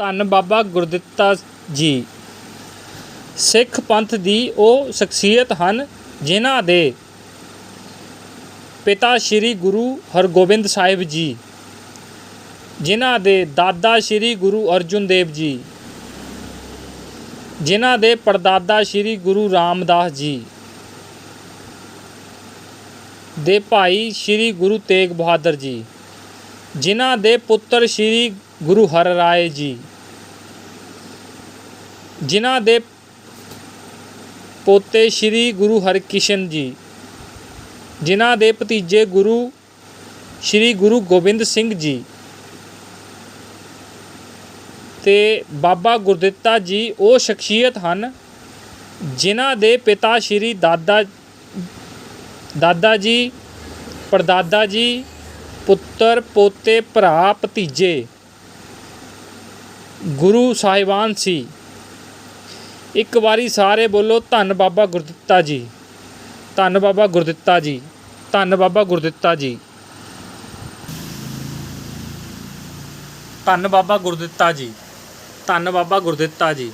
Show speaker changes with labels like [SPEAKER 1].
[SPEAKER 1] ਧੰਨ ਬਾਬਾ ਗੁਰਦਿੱਤਾ ਜੀ। ਸਿੱਖ ਪੰਥ ਦੀ ਉਹ ਸ਼ਖਸੀਅਤ ਹਨ ਜਿਨ੍ਹਾਂ ਦੇ ਪਿਤਾ ਸ੍ਰੀ ਗੁਰੂ ਹਰਗੋਬਿੰਦ ਸਾਹਿਬ ਜੀ, ਜਿਨ੍ਹਾਂ ਦੇ ਦਾਦਾ ਸ੍ਰੀ ਗੁਰੂ ਅਰਜੁਨ ਦੇਵ ਜੀ, ਜਿਨ੍ਹਾਂ ਦੇ ਪੜਦਾਦਾ ਸ੍ਰੀ ਗੁਰੂ ਰਾਮਦਾਸ ਜੀ, ਦੇ ਭਾਈ ਸ੍ਰੀ ਗੁਰੂ ਤੇਗ ਬਹਾਦਰ ਜੀ, ਜਿਨ੍ਹਾਂ ਦੇ ਪੁੱਤਰ ਸ੍ਰੀ ਗੁਰੂ ਹਰ ਰਾਏ ਜੀ, ਜਿਨ੍ਹਾਂ ਦੇ ਪੋਤੇ ਸ੍ਰੀ ਗੁਰੂ ਹਰਕ੍ਰਿਸ਼ਨ ਜੀ, ਜਿਨ੍ਹਾਂ ਦੇ ਭਤੀਜੇ ਗੁਰੂ ਸ੍ਰੀ ਗੁਰੂ ਗੋਬਿੰਦ ਸਿੰਘ ਜੀ ਤੇ ਬਾਬਾ ਗੁਰਦਿੱਤਾ ਜੀ, ਉਹ ਸ਼ਖਸੀਅਤ ਹਨ, ਜਿਨ੍ਹਾਂ ਦੇ ਪਿਤਾ ਸ੍ਰੀ ਦਾਦਾ ਦਾਦਾ ਜੀ, ਪੜਦਾਦਾ ਜੀ, ਪੁੱਤਰ, ਪੋਤੇ, ਭਰਾ, ਭਤੀਜੇ ਗੁਰੂ ਸਾਹਿਬਾਨ ਸੀ। ਇੱਕ ਵਾਰੀ ਸਾਰੇ ਬੋਲੋ, ਧੰਨ ਬਾਬਾ ਗੁਰਦਿੱਤਾ ਜੀ। ਧੰਨ ਬਾਬਾ ਗੁਰਦਿੱਤਾ ਜੀ। ਧੰਨ ਬਾਬਾ ਗੁਰਦਿੱਤਾ ਜੀ। ਧੰਨ ਬਾਬਾ ਗੁਰਦਿੱਤਾ ਜੀ। ਧੰਨ ਬਾਬਾ ਗੁਰਦਿੱਤਾ ਜੀ।